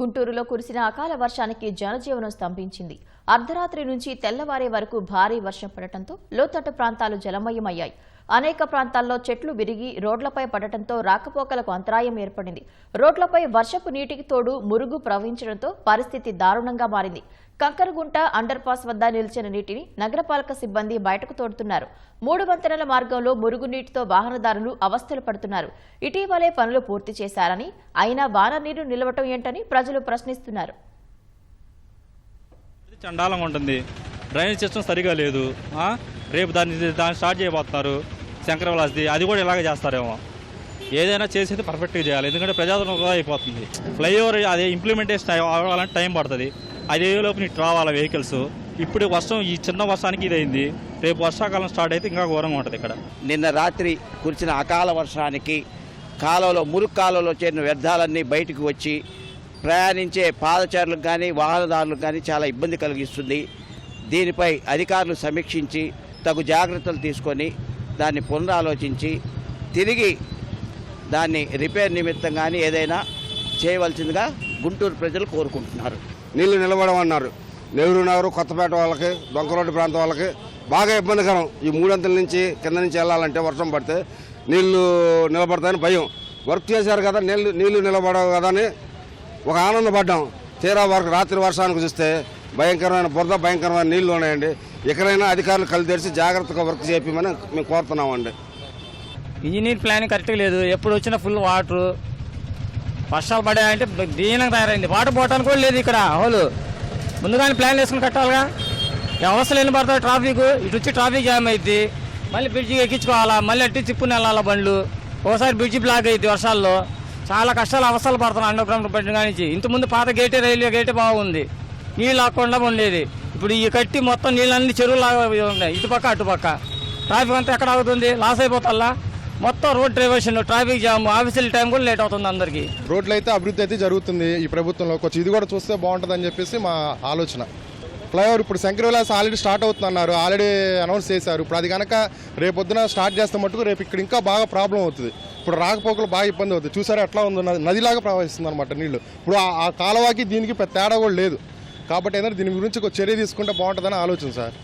గుంటూరులో కురిసిన అకాల వర్షానికి జనజీవనం స్తంభించింది. అర్ధరాత్రి నుంచి తెల్లవారే వరకు భారీ వర్షం పడటంతో లోతట్టు ప్రాంతాలు జలమయమయ్యాయి. అనేక ప్రాంతాల్లో చెట్లు విరిగి రోడ్లపై పడటంతో రాకపోకలకు అంతరాయం ఏర్పడింది. రోడ్లపై వర్షపు నీటికి తోడు మురుగు ప్రవహించడంతో పరిస్థితి దారుణంగా మారింది. కంకరగుంట అండర్ పాస్ వద్ద నిలిచిన నీటిని నగరపాలక సిబ్బంది బయటకు తోడుతున్నారు. మూడు వంతెనల మార్గంలో మురుగునీటితో వాహనదారులు అవస్థలు పడుతున్నారు. ఇటీవలే పనులు పూర్తి చేశారని అయినా వాన నీరు నిలవటం ఏంటని ప్రజలు ప్రశ్నిస్తున్నారు. చండాలంగా ఉంటుంది. డ్రైనేజ్ సిస్టమ్ సరిగా లేదు. రేపు దాన్ని దాన్ని స్టార్ట్ చేయబోతున్నారు. శంకరవిలాస్ది అది కూడా ఇలాగే చేస్తారేమో. ఏదైనా చేసేది పర్ఫెక్ట్గా చేయాలి. ఎందుకంటే ప్రజాదరణ అయిపోతుంది. ఫ్లైఓవర్ అదే ఇంప్లిమెంటేషన్ అవ్వాలంటే టైం పడుతుంది. అదే లోపు నీకు రావాలి వెహికల్స్ ఇప్పుడు వర్షం ఈ చిన్న వర్షానికి ఇది అయింది రేపు వర్షాకాలం స్టార్ట్ అయితే ఇంకా ఘోరంగా ఉంటుంది ఇక్కడ. నిన్న రాత్రి కురిసిన అకాల వర్షానికి కాలంలో మురుగు కాలంలో చేరిన వ్యర్థాలన్నీ బయటకు వచ్చి ప్రయాణించే పాదచారులకు కానీ వాహనదారులకు కానీ చాలా ఇబ్బంది కలిగిస్తుంది. దీనిపై అధికారులు సమీక్షించి తగు జాగ్రత్తలు తీసుకొని దాన్ని పునరాలోచించి తిరిగి దాన్ని రిపేర్ నిమిత్తం కానీ ఏదైనా చేయవలసిందిగా గుంటూరు ప్రజలు కోరుకుంటున్నారు. నీళ్ళు నిలబడమన్నారు. నెహ్రూ నగర్ కొత్తపేట వాళ్ళకి డొంకరోడ్డు ప్రాంతం వాళ్ళకి బాగా ఇబ్బందికరం. ఈ మూడంతల నుంచి కింద నుంచి వెళ్ళాలంటే వర్షం పడితే నీళ్ళు నిలబడతాయని భయం. వర్క్ చేశారు కదా నీళ్ళు నీళ్ళు నిలబడవు కదా అని ఒక ఆనందపడ్డాం. తీరా వరకు రాత్రి వర్షానికి చూస్తే భయంకరమైన బురద భయంకరమైన నీళ్ళు ఉన్నాయండి. ఎక్కడైనా అధికారులు కళ్ళు తెరిచి జాగ్రత్తగా వర్క్ చేయమని మేము కోరుతున్నామండి. ఇంజనీర్ ప్లాన్ కరెక్ట్గా లేదు. ఎప్పుడు వచ్చినా ఫుల్ వాటర్. వర్షాలు పడాయంటే దీనంగా తయారైంది. వాటర్ పోవటానికి కూడా లేదు ఇక్కడ. హోలు. ముందుగానే ప్లాన్ వేసుకుని కట్టాలిగా. ఈ అవసరం ఎన్ని పడతాయి ట్రాఫిక్. ఇటు వచ్చి ట్రాఫిక్ జామ్ అయింది మళ్ళీ బ్రిడ్జి ఎక్కించుకోవాలా? మళ్ళీ అట్టి చిప్పుని వెళ్ళాలా బండ్లు? ఒకసారి బ్రిడ్జి బ్లాక్ అయింది వర్షాల్లో. చాలా కష్టాలు అవసరాలు పడుతున్నాయి. అండర్ గ్రౌండ్ పెట్టిన కానీ ఇంతకుముందు పాత గేటే రైల్వే గేటే బాగుంది. నీళ్ళు ఆకుండా ఉండేది. ఇప్పుడు ఈ కట్టి మొత్తం నీళ్ళన్నీ చెరువులాగా ఉన్నాయి. ఇటుపక్క అటుపక్క ట్రాఫిక్ అంతా ఎక్కడ ఆగుతుంది? లాస్ అయిపోతాల్లా? మొత్తం రోడ్ డైవర్షన్ ట్రాఫిక్ జామ్ ఆఫీసుల టైం కూడా లేట్ అవుతుంది అందరికీ. రోడ్లు అయితే అభివృద్ధి అయితే జరుగుతుంది ఈ ప్రభుత్వంలో కొంచెం ఇది కూడా చూస్తే బాగుంటుంది అని చెప్పేసి మా ఆలోచన. ఫ్లైఓవర్ ఇప్పుడు శంకర్ విలాస్ ఆల్రెడీ స్టార్ట్ అవుతుందన్నారు. ఆల్రెడీ అనౌన్స్ చేశారు. ఇప్పుడు అది కనుక రేపొద్దున స్టార్ట్ చేస్తే మటుకు రేపు ఇక్కడ ఇంకా బాగా ప్రాబ్లం అవుతుంది. ఇప్పుడు రాకపోకలు బాగా ఇబ్బంది అవుతుంది. చూసారా ఎట్లా ఉందో? నదిలాగా ప్రవహిస్తుంది అనమాట నీళ్ళు. ఇప్పుడు ఆ- కాలువకి దీనికి తేడా కూడా లేదు. కాబట్టి ఏంటంటే దీని గురించి ఒక చర్య తీసుకుంటే బాగుంటుందని ఆలోచన సార్.